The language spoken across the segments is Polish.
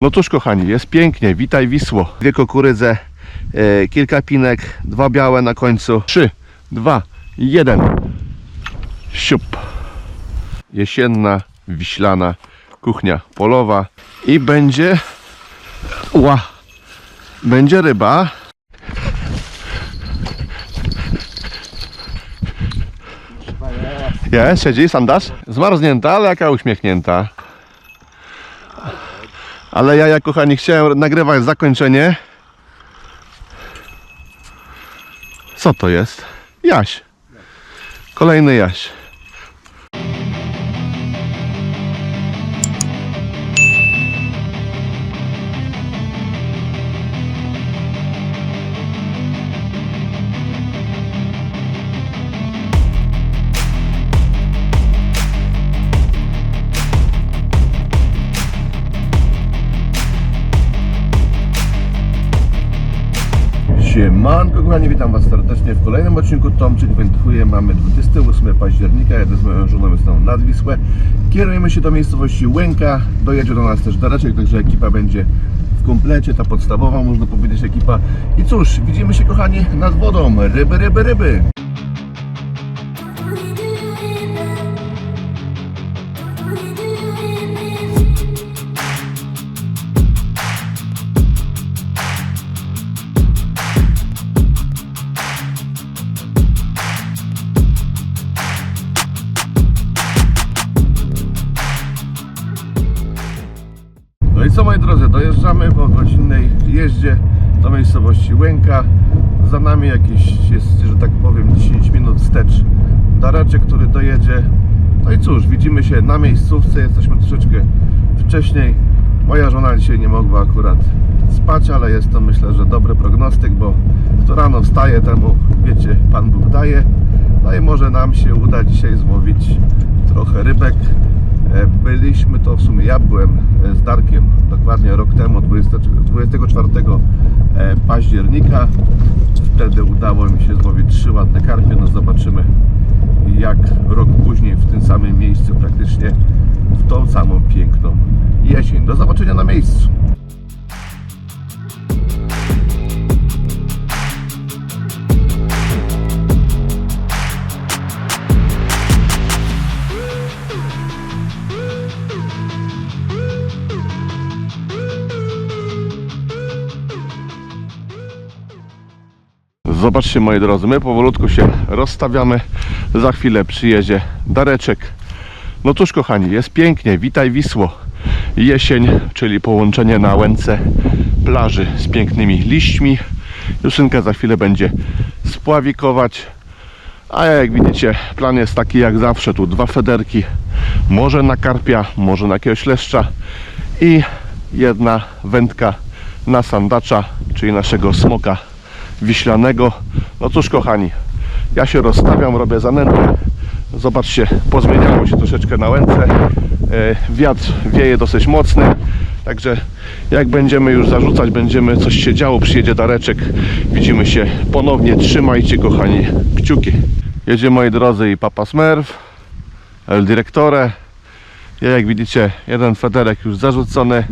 No cóż kochani, jest pięknie, witaj Wisło. Dwie kukurydze, e, kilka pinek, dwa białe na końcu. Trzy, dwa, jeden. Siup. Jesienna, wiślana kuchnia polowa. I będzie... Ła! Będzie ryba. Jest, siedzi, sandaż? Zmarznięta, ale jaka uśmiechnięta. Ale ja, ja kochani, chciałem nagrywać zakończenie. Co to jest? Jaś. Kolejny Jaś. Siemanko kochani, witam Was serdecznie w kolejnym odcinku Tomczyk wędruje. Mamy 28 października, jadę z moją żoną jestem nad Wisłę. Kierujemy się do miejscowości Łęka, dojedzie do nas też Dareczek, także ekipa będzie w komplecie, ta podstawowa można powiedzieć ekipa. I cóż, widzimy się kochani nad wodą, ryby, ryby, ryby. Godzinnej jeździe do miejscowości Łęka. Za nami jakieś jest, że tak powiem, 10 minut wstecz Dareczek, który dojedzie. No i cóż, widzimy się na miejscówce, jesteśmy troszeczkę wcześniej. Moja żona dzisiaj nie mogła akurat spać, ale jest to myślę, że dobry prognostyk, bo kto rano wstaje, temu wiecie, Pan Bóg daje. No i może nam się uda dzisiaj złowić trochę rybek. E, Byliśmy to w sumie, ja byłem e, z Darkiem dokładnie rok temu, 20, 24 e, października. Wtedy udało mi się złowić trzy ładne karpie. No zobaczymy jak rok później w tym samym miejscu, praktycznie w tą samą piękną jesień. Do zobaczenia na miejscu. Zobaczcie moi drodzy, my powolutku się rozstawiamy. Za chwilę przyjedzie Dareczek. No cóż kochani, jest pięknie, witaj Wisło. Jesień, czyli połączenie na łęce plaży z pięknymi liśćmi. Juszynka za chwilę będzie spławikować. A jak widzicie, plan jest taki jak zawsze. Tu dwa federki, może na karpia, może na jakiegoś leszcza i jedna wędka na sandacza, czyli naszego smoka wiślanego. No cóż kochani, ja się rozstawiam, robię zanętę. Zobaczcie, pozmieniało się troszeczkę na łęce. E, Wiatr wieje dosyć mocny. Także jak będziemy już zarzucać, będziemy coś się działo, przyjedzie Dareczek. Widzimy się ponownie. Trzymajcie kochani kciuki. Jedzie moi drodzy i Papa Smurf, El Directore. Ja jak widzicie, jeden federek już zarzucony.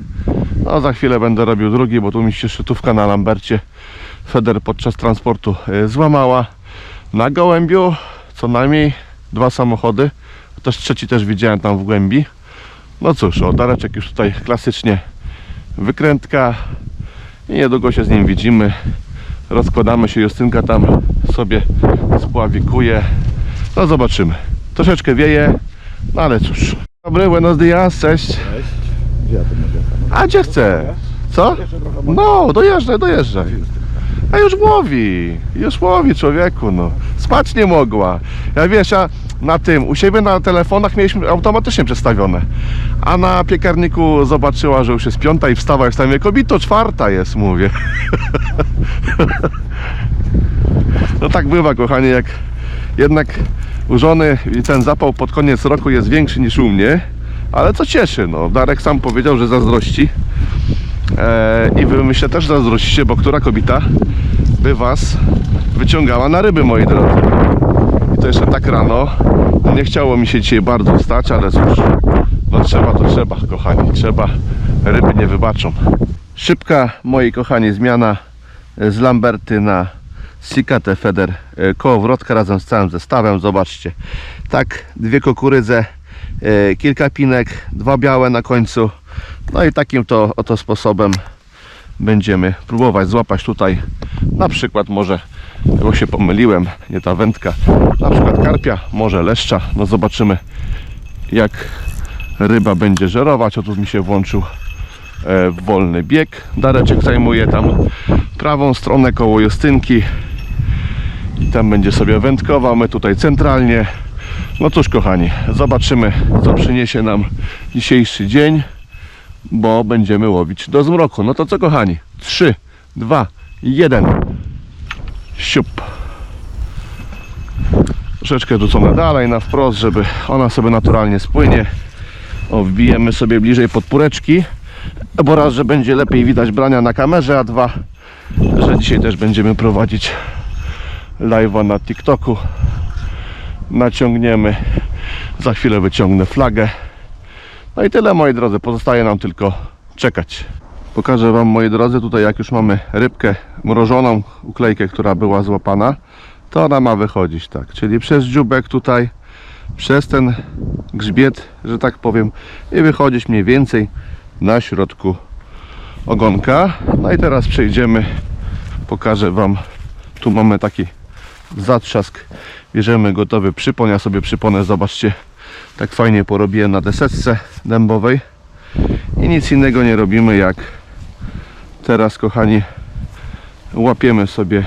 No za chwilę będę robił drugi, bo tu mi się szczytówka na Lambercie Feder podczas transportu e, złamała. Na gołębiu co najmniej dwa samochody. Też trzeci też widziałem tam w głębi. No cóż, o Dareczek już tutaj klasycznie wykrętka i niedługo się z nim widzimy. Rozkładamy się, Justynka tam sobie spławikuje. No zobaczymy. Troszeczkę wieje, no ale cóż. Dobry, buenos dias, cześć. Cześć. Gdzie ja? A gdzie chce? Co? No, dojeżdżaj, dojeżdżaj. A już łowi, już łowi człowieku, no. Spać nie mogła. Ja wiesz, ja na tym, u siebie na telefonach mieliśmy automatycznie przestawione. A na piekarniku zobaczyła, że już jest piąta i wstawa, jest tam, mówię, kobito, czwarta jest, mówię. No tak bywa, kochanie, jak jednak u żony ten zapał pod koniec roku jest większy niż u mnie, ale co cieszy, no. Darek sam powiedział, że zazdrości. Eee, I wy myślę też zazdrościcie, bo która kobieta by was wyciągała na ryby, moi drodzy. I to jeszcze tak rano. Nie chciało mi się dzisiaj bardzo wstać, ale cóż, no trzeba to trzeba, kochani. Trzeba ryby nie wybaczą. Szybka, moi kochani, zmiana z Lamberty na Sikate Feder e, kołowrotka razem z całym zestawem. Zobaczcie, tak, dwie kukurydze, e, kilka pinek, dwa białe na końcu. No i takim to oto sposobem będziemy próbować złapać tutaj na przykład może, bo się pomyliłem, nie ta wędka, na przykład karpia, może leszcza. No zobaczymy jak ryba będzie żerować. Otóż mi się włączył e, wolny bieg. Dareczek zajmuje tam prawą stronę koło Justynki i tam będzie sobie wędkował. My tutaj centralnie. No cóż kochani, zobaczymy co przyniesie nam dzisiejszy dzień, bo będziemy łowić do zmroku. No to co kochani? 3, 2, 1. Siup. Troszeczkę rzucone dalej na wprost, żeby ona sobie naturalnie spłynie. O, wbijemy sobie bliżej podpóreczki, bo raz, że będzie lepiej widać brania na kamerze, a dwa, że dzisiaj też będziemy prowadzić live'a na TikToku. Naciągniemy, za chwilę wyciągnę flagę. No i tyle moi drodzy, pozostaje nam tylko czekać. Pokażę Wam moi drodzy, tutaj jak już mamy rybkę mrożoną, uklejkę, która była złapana, to ona ma wychodzić tak, czyli przez dziubek tutaj, przez ten grzbiet, że tak powiem, i wychodzić mniej więcej na środku ogonka. No i teraz przejdziemy, pokażę Wam, tu mamy taki zatrzask, bierzemy gotowy przypon, ja sobie przyponę, zobaczcie, tak fajnie porobiłem na deseczce dębowej. I nic innego nie robimy jak teraz kochani łapiemy sobie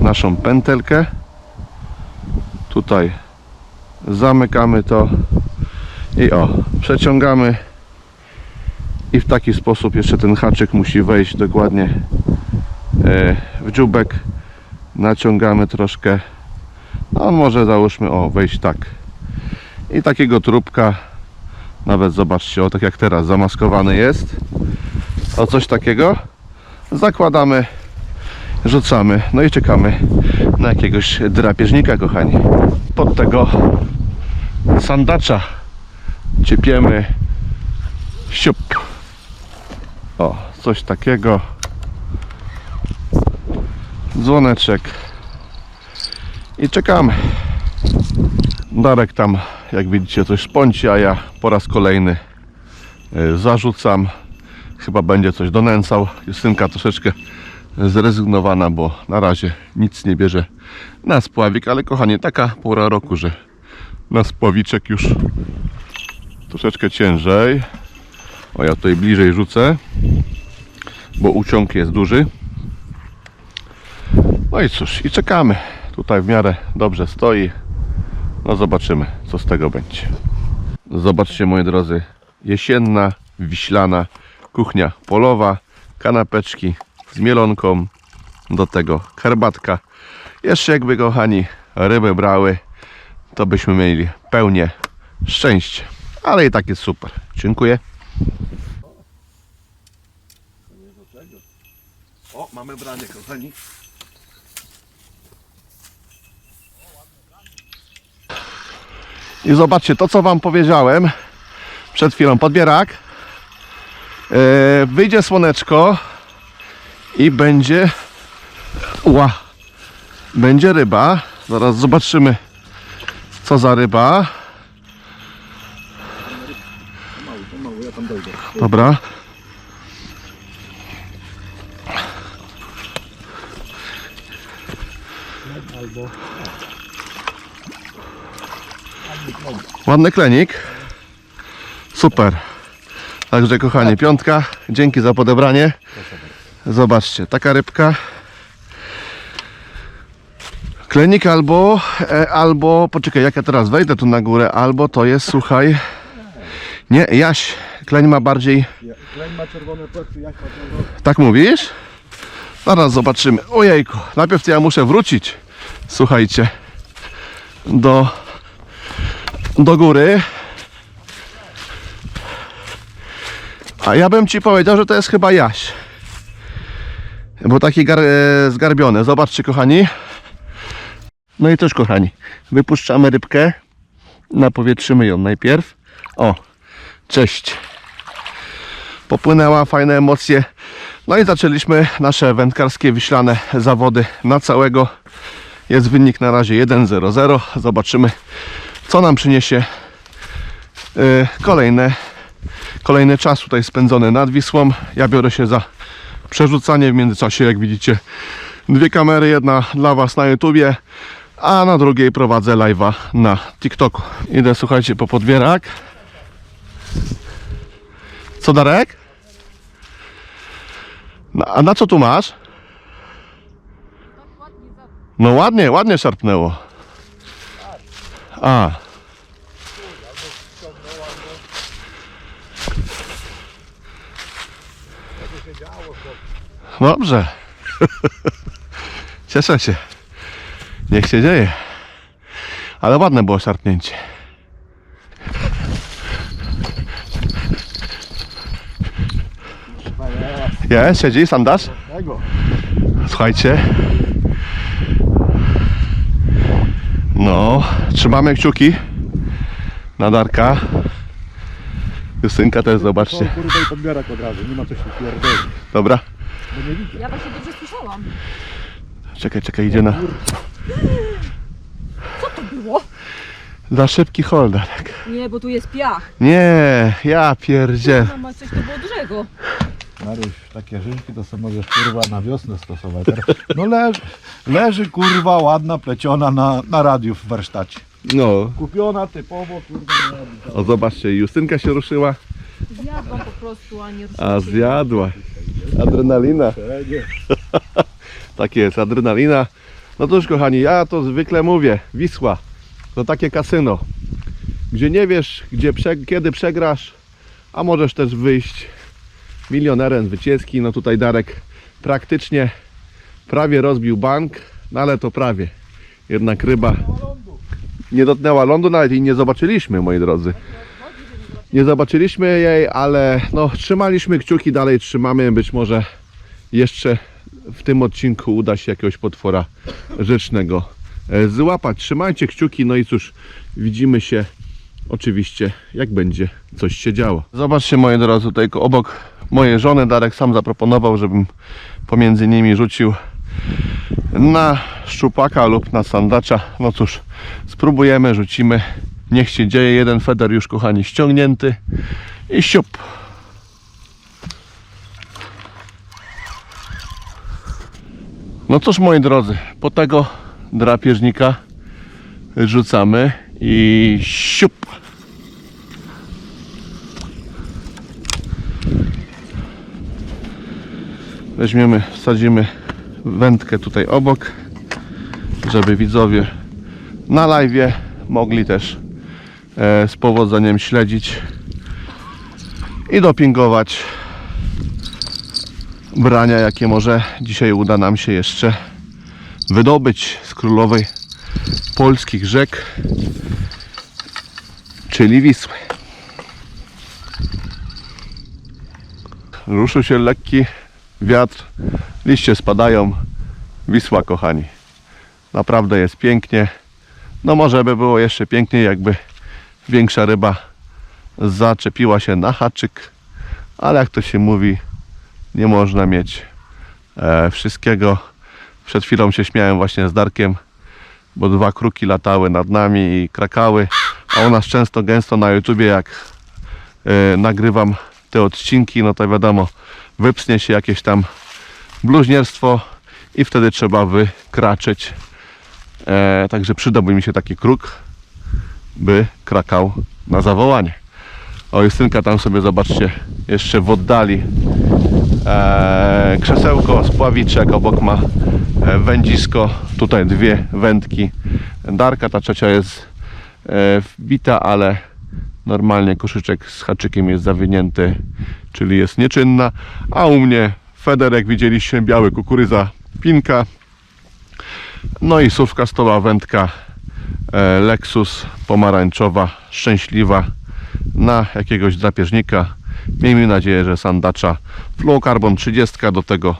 naszą pętelkę. Tutaj zamykamy to i o, przeciągamy. I w taki sposób jeszcze ten haczyk musi wejść dokładnie e, w dziubek. Naciągamy troszkę. No on może załóżmy o wejść tak i takiego trupka nawet zobaczcie o tak jak teraz zamaskowany jest. O coś takiego. Zakładamy rzucamy no i czekamy na jakiegoś drapieżnika kochani. Pod tego sandacza ciepiemy. Siup. O coś takiego. Dzwoneczek. I czekamy. Darek tam jak widzicie coś szponci a ja po raz kolejny y, zarzucam chyba będzie coś donęcał Justynka troszeczkę zrezygnowana, bo na razie nic nie bierze na spławik, ale kochanie, taka pora roku, że na spławiczek już troszeczkę ciężej. O, ja tutaj bliżej rzucę, bo uciąg jest duży. No i cóż, i czekamy. Tutaj w miarę dobrze stoi. No zobaczymy, co z tego będzie. Zobaczcie, moi drodzy, jesienna, wiślana kuchnia polowa, kanapeczki z mielonką, do tego herbatka. Jeszcze jakby kochani ryby brały, to byśmy mieli pełnię szczęście. Ale i tak jest super. Dziękuję. O, mamy branie, kochani. I zobaczcie, to co Wam powiedziałem przed chwilą, podbierak. E, wyjdzie słoneczko i będzie ła, będzie ryba. Zaraz zobaczymy co za ryba. Dobra. Albo... Ładny klenik. Super. Także kochanie, piątka. Dzięki za podebranie. Zobaczcie, taka rybka. Klenik albo, e, albo, poczekaj, jak ja teraz wejdę tu na górę, albo to jest, słuchaj, nie, Jaś, kleń ma bardziej, Kleń ma czerwone jak ma czerwone... tak mówisz? Zaraz zobaczymy. Ojejku, najpierw to ja muszę wrócić, słuchajcie, do, do góry. A ja bym ci powiedział, że to jest chyba Jaś. Bo taki gar, e, zgarbiony. Zobaczcie, kochani. No i też, kochani, wypuszczamy rybkę. Napowietrzymy ją najpierw. O, cześć. popłynęła, fajne emocje. No i zaczęliśmy nasze wędkarskie wiślane zawody na całego. Jest wynik na razie 1-0-0. Zobaczymy, co nam przyniesie yy, kolejne, kolejny czas tutaj spędzony nad Wisłą. Ja biorę się za przerzucanie w międzyczasie, jak widzicie, dwie kamery, jedna dla Was na YouTubie, a na drugiej prowadzę live'a na TikToku. Idę, słuchajcie, po podbierak. Co Darek? No, a na co tu masz? No ładnie, ładnie szarpnęło. A. Dobrze. Cieszę się. Niech się dzieje. Ale ładne było szarpnięcie. Jest, siedzi, sandaż? Tego. Słuchajcie. No, trzymamy kciuki na Darka. Justynka też, zobaczcie. Kurde i podbierak od razu, nie ma co się pierdolić. Dobra, Bo nie widzę. Ja właśnie dobrze słyszałam. czekaj, czekaj, idzie na... Co to było? Za szybki hol, Darek. Nie, bo tu jest piach. Nie, ja pierdzie. Tam coś do bodrzego. Maryś, takie żyżki to sobie możesz kurwa na wiosnę stosować. No leży, leży kurwa ładna, pleciona na, na radiu w warsztacie. No, Kupiona typowo kurwa na o zobaczcie, Justynka się ruszyła, Zjadłam po prostu, a nie a zjadła. Adrenalina. Tak jest, adrenalina. No cóż kochani, ja to zwykle mówię, Wisła to takie kasyno, gdzie nie wiesz, gdzie prze, kiedy przegrasz, a możesz też wyjść milionerem zwycięski. No tutaj Darek praktycznie prawie rozbił bank, no ale to prawie. Jednak ryba nie dotknęła lądu, nawet jej nie zobaczyliśmy, moi drodzy. Nie zobaczyliśmy jej, ale no, trzymaliśmy kciuki, dalej trzymamy. Być może jeszcze w tym odcinku uda się jakiegoś potwora rzecznego e, złapać. Trzymajcie kciuki, no i cóż, widzimy się oczywiście, jak będzie coś się działo. Zobaczcie, moi drodzy, tutaj obok mojej żony Darek sam zaproponował, żebym pomiędzy nimi rzucił na szczupaka lub na sandacza. No cóż, spróbujemy, rzucimy. Niech się dzieje. Jeden feder już, kochani, ściągnięty i siup. No cóż, moi drodzy, po tego drapieżnika rzucamy i siup. Weźmiemy, wsadzimy wędkę tutaj obok, żeby widzowie na live mogli też e, z powodzeniem śledzić i dopingować brania, jakie może dzisiaj uda nam się jeszcze wydobyć z królowej polskich rzek, czyli Wisły. Ruszył się lekki wiatr, liście spadają. Wisła, kochani. Naprawdę jest pięknie. No może by było jeszcze piękniej, jakby większa ryba zaczepiła się na haczyk, ale jak to się mówi, nie można mieć e, wszystkiego. Przed chwilą się śmiałem właśnie z Darkiem, bo dwa kruki latały nad nami i krakały, a u nas często gęsto na YouTubie jak e, nagrywam te odcinki, no to wiadomo, wypsnie się jakieś tam bluźnierstwo i wtedy trzeba wykraczyć. E, także przydałby mi się taki kruk, by krakał na zawołanie. O, Justynka tam sobie zobaczcie, jeszcze w oddali e, krzesełko, spławiczek, obok ma e, wędzisko, tutaj dwie wędki Darka, ta trzecia jest e, wbita, ale normalnie koszyczek z haczykiem jest zawinięty, czyli jest nieczynna, a u mnie Federek widzieliście biały kukurydza, pinka, no i sówka stoła wędka e, Lexus pomarańczowa, szczęśliwa na jakiegoś drapieżnika. Miejmy nadzieję, że sandacza fluocarbon 30, do tego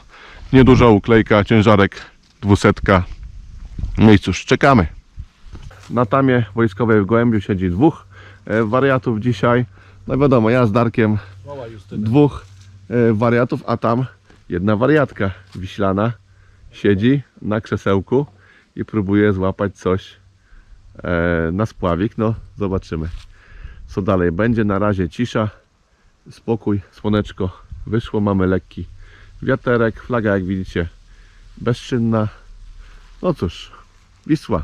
nieduża uklejka, ciężarek 200. No i cóż, czekamy. Na tamie wojskowej w Gołębiu siedzi dwóch e, wariatów dzisiaj. No wiadomo, ja z Darkiem. Dwóch e, wariatów, a tam jedna wariatka wiślana siedzi na krzesełku i próbuje złapać coś e, na spławik. No, zobaczymy, co dalej będzie. Na razie cisza, spokój, słoneczko wyszło, mamy lekki wiaterek, flaga jak widzicie bezczynna. No cóż, Wisła.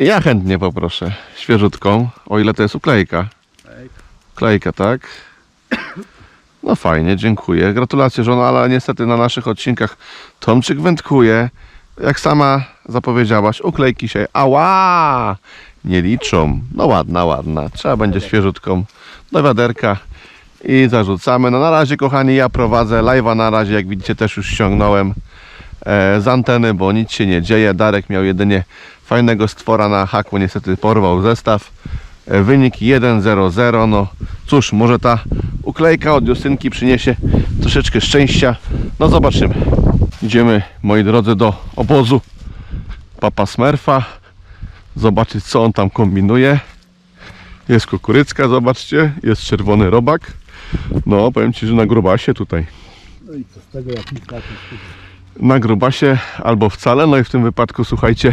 Ja chętnie poproszę świeżutką, o ile to jest uklejka. Klejka, tak? No fajnie, dziękuję. Gratulacje żono, ale niestety na naszych odcinkach Tomczyk wędkuje. Jak sama zapowiedziałaś, uklejki się ała nie liczą. No ładna, ładna. Trzeba będzie świeżutką do wiaderka i zarzucamy. No na razie kochani ja prowadzę live'a na razie, jak widzicie też już ściągnąłem z anteny, bo nic się nie dzieje. Darek miał jedynie fajnego stwora na haku, niestety porwał zestaw. E, Wynik 1-0-0. No cóż, może ta uklejka od Justynki przyniesie troszeczkę szczęścia. No zobaczymy. Idziemy, moi drodzy, do obozu Papa Smurfa. Zobaczyć, co on tam kombinuje. Jest kukurycka, zobaczcie. Jest czerwony robak. No, powiem Ci, że na grubasie tutaj No i co z tego, jak nic na grubasie albo wcale. No i w tym wypadku słuchajcie,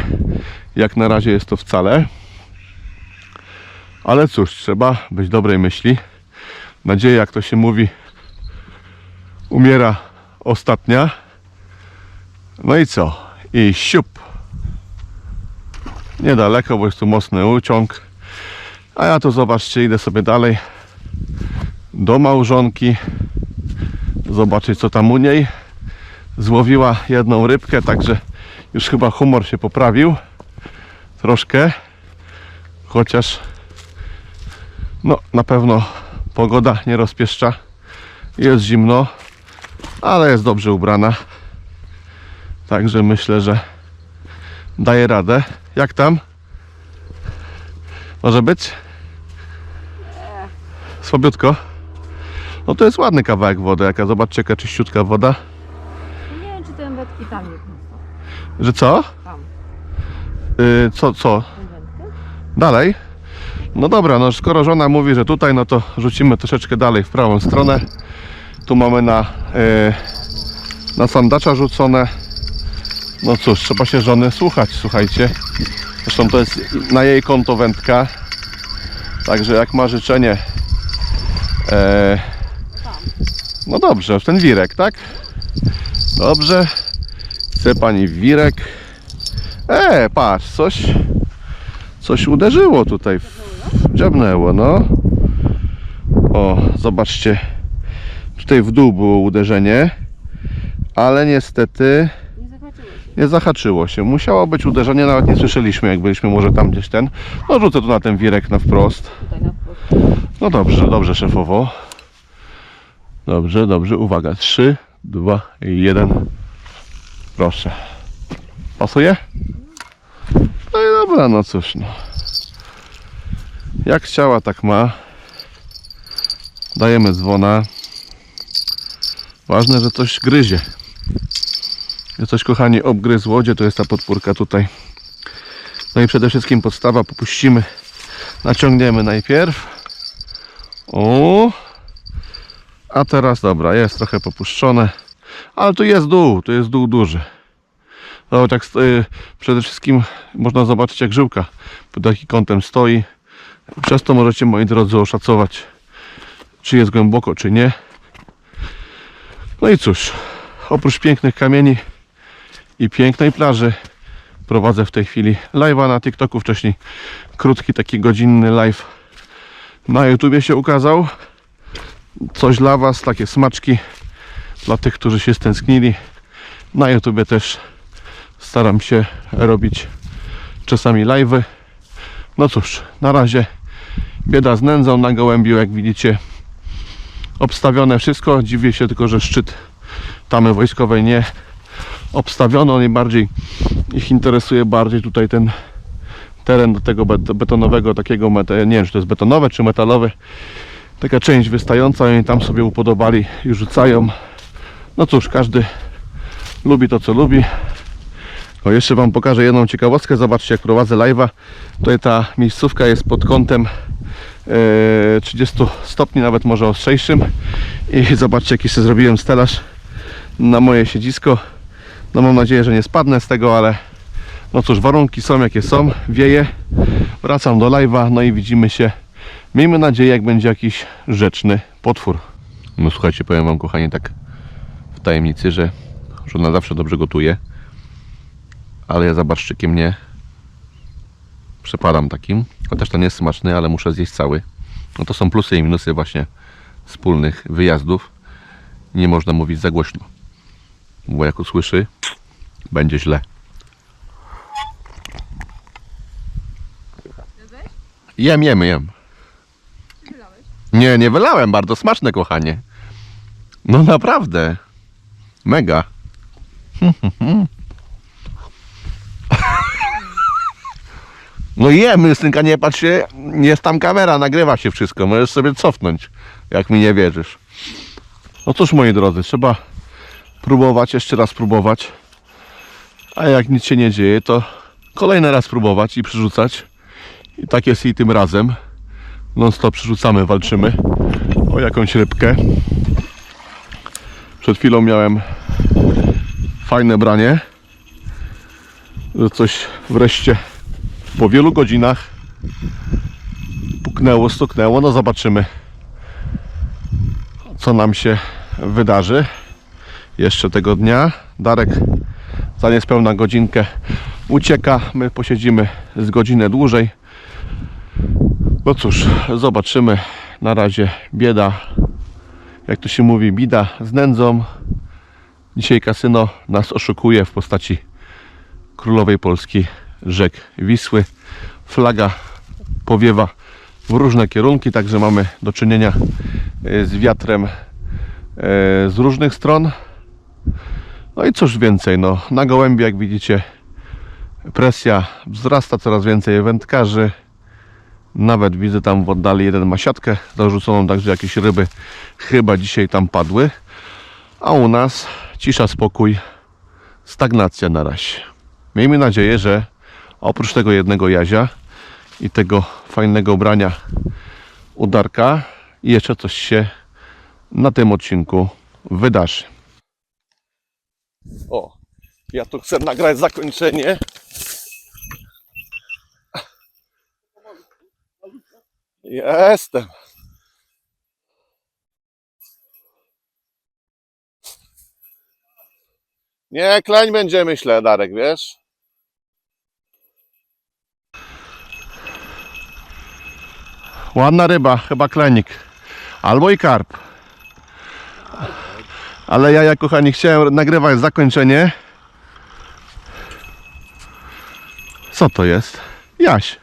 jak na razie jest to wcale. Ale cóż, trzeba być dobrej myśli. Nadzieja, jak to się mówi, umiera ostatnia. No i co? I siup. Niedaleko, bo jest tu mocny uciąg. A ja tu zobaczcie, idę sobie dalej do małżonki. Zobaczyć co tam u niej złowiła jedną rybkę, także już chyba humor się poprawił troszkę, chociaż no na pewno pogoda nie rozpieszcza, jest zimno, ale jest dobrze ubrana, także myślę, że daje radę. Jak tam? Może być? Słabiutko? No to jest ładny kawałek wody, jaka zobaczcie jaka czyściutka woda. Wędki tam nie prosto. Że co? Tam. Yy, co, co? Dalej? No dobra, no skoro żona mówi, że tutaj, no to rzucimy troszeczkę dalej w prawą stronę. Tu mamy na, yy, na sandacza rzucone. No cóż, trzeba się żony słuchać, słuchajcie. Zresztą to jest na jej konto wędka. Także jak ma życzenie. E, no dobrze, w ten wirek, tak? Dobrze. Chce pani wirek. E, patrz, coś. Coś uderzyło tutaj. Dziabnęło, no. O, zobaczcie. tutaj w dół było uderzenie, ale niestety Nie zahaczyło się. Musiało być uderzenie, nawet nie słyszeliśmy, jak byliśmy może tam gdzieś ten. No rzucę tu na ten wirek na wprost. Tutaj na wprost. No dobrze, dobrze szefowo. Dobrze, dobrze, uwaga. 3, 2, 1. Proszę. Pasuje? No i dobra, no cóż no. Jak chciała, tak ma. Dajemy dzwona. Ważne, że coś gryzie. Że coś, kochani, obgryzło. Gdzie to jest ta podpórka tutaj? No i przede wszystkim podstawa popuścimy. Naciągniemy najpierw. O. A teraz dobra, jest trochę popuszczone. Ale tu jest dół, tu jest dół duży. No tak y, przede wszystkim można zobaczyć jak żyłka pod jakim kątem stoi. Przez to możecie moi drodzy oszacować czy jest głęboko czy nie. No i cóż, oprócz pięknych kamieni i pięknej plaży prowadzę w tej chwili live'a na TikToku. Wcześniej krótki taki godzinny live na YouTubie się ukazał. Coś dla Was, takie smaczki dla tych, którzy się stęsknili. Na YouTubie też staram się robić czasami live'y. No cóż, na razie bieda z nędzą na gołębiu, jak widzicie. Obstawione wszystko. Dziwię się tylko, że szczyt tamy wojskowej nie obstawiono. Najbardziej ich interesuje bardziej tutaj ten teren do tego bet- betonowego takiego, nie wiem czy to jest betonowe czy metalowe taka część wystająca oni tam sobie upodobali i rzucają no cóż, każdy lubi to co lubi. O, jeszcze wam pokażę jedną ciekawostkę. Zobaczcie jak prowadzę live'a. Tutaj ta miejscówka jest pod kątem e, 30 stopni nawet może ostrzejszym i zobaczcie jaki sobie zrobiłem stelaż na moje siedzisko. No mam nadzieję, że nie spadnę z tego, ale no cóż, warunki są jakie są, wieje. Wracam do live'a, no i widzimy się. Miejmy nadzieję, jak będzie jakiś rzeczny potwór. No słuchajcie, powiem wam kochani tak tajemnicy, że żona zawsze dobrze gotuje. Ale ja za barszczykiem nie przepadam takim. Chociaż ten jest smaczny, ale muszę zjeść cały. No to są plusy i minusy właśnie wspólnych wyjazdów. Nie można mówić za głośno. Bo jak usłyszy, będzie źle. Jem, jem, jem. Nie, nie wylałem. Bardzo smaczne, kochanie. No naprawdę. Mega. No jem, Justynka, nie patrz się. Jest tam kamera, nagrywa się wszystko. Możesz sobie cofnąć, jak mi nie wierzysz. No cóż, moi drodzy, trzeba próbować, jeszcze raz próbować. A jak nic się nie dzieje, to kolejny raz próbować i przyrzucać. I tak jest i tym razem. Non stop przerzucamy, walczymy o jakąś rybkę. Przed chwilą miałem fajne branie. Że coś wreszcie po wielu godzinach puknęło, stuknęło. No zobaczymy co nam się wydarzy jeszcze tego dnia. Darek za niespełna godzinkę ucieka. My posiedzimy z godzinę dłużej. No cóż, zobaczymy. Na razie bieda, jak to się mówi, bida z nędzą. Dzisiaj kasyno nas oszukuje w postaci królowej Polski rzek Wisły. Flaga powiewa w różne kierunki, także mamy do czynienia e, z wiatrem e, z różnych stron. No i cóż więcej, no, na gołębi jak widzicie presja wzrasta, coraz więcej wędkarzy. Nawet widzę tam w oddali jeden ma siatkę także jakieś ryby chyba dzisiaj tam padły. A u nas cisza, spokój, stagnacja na razie. Miejmy nadzieję, że oprócz tego jednego jazia i tego fajnego ubrania udarka jeszcze coś się na tym odcinku wydarzy. O, ja tu chcę nagrać zakończenie. Jestem. Nie, kleń będzie, myślę, Darek, wiesz? Ładna ryba, chyba klenik. Albo i karp. Ale ja, ja kochani, chciałem nagrywać zakończenie. Co to jest? Jaś.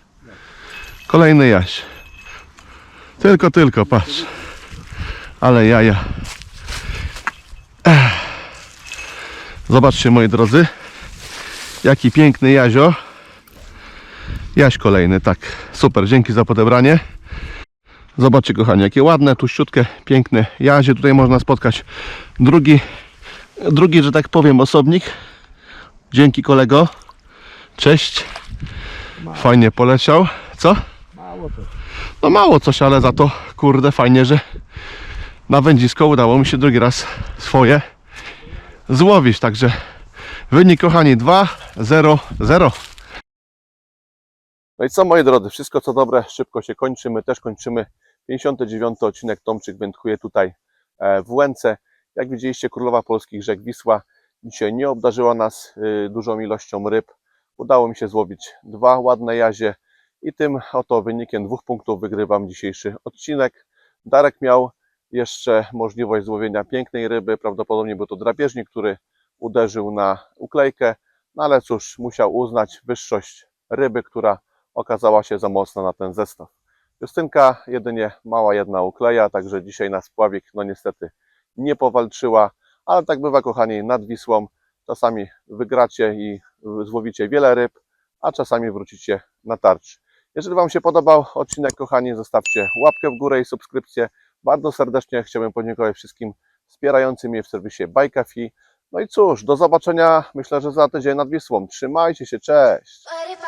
Kolejny jaś. Tylko, tylko, patrz. Ale jaja. Ech. Zobaczcie, moi drodzy. Jaki piękny jazio. Jaś kolejny, tak. Super, dzięki za podebranie. Zobaczcie, kochani, jakie ładne, tuściutkie, piękne jazie. Tutaj można spotkać drugi, drugi, że tak powiem, osobnik. Dzięki kolego. Cześć. Fajnie poleciał. Co? Mało to. No mało coś, ale za to kurde fajnie, że na wędzisko udało mi się drugi raz swoje złowić. Także wynik kochani 2 0 0. No i co moi drodzy, wszystko co dobre szybko się kończy. My też kończymy 59 odcinek. Tomczyk wędkuje tutaj e, w Łęce. Jak widzieliście, królowa polskich rzek Wisła dzisiaj nie obdarzyła nas y, dużą ilością ryb. Udało mi się złowić dwa ładne jazie i tym oto wynikiem dwóch punktów wygrywam dzisiejszy odcinek. Darek miał jeszcze możliwość złowienia pięknej ryby, prawdopodobnie był to drapieżnik, który uderzył na uklejkę, no ale cóż, musiał uznać wyższość ryby, która okazała się za mocna na ten zestaw. Justynka jedynie mała jedna ukleja, także dzisiaj na spławik no niestety nie powalczyła, ale tak bywa kochani nad Wisłą. Czasami wygracie i złowicie wiele ryb, a czasami wrócicie na tarcz. Jeżeli Wam się podobał odcinek, kochani, zostawcie łapkę w górę i subskrypcję. Bardzo serdecznie chciałbym podziękować wszystkim wspierającym mnie w serwisie Bajkafi. No i cóż, do zobaczenia myślę, że za tydzień nad Wisłą. Trzymajcie się, cześć! But if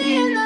I lay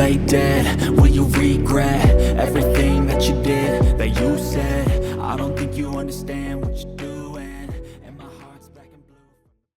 play dead, will you regret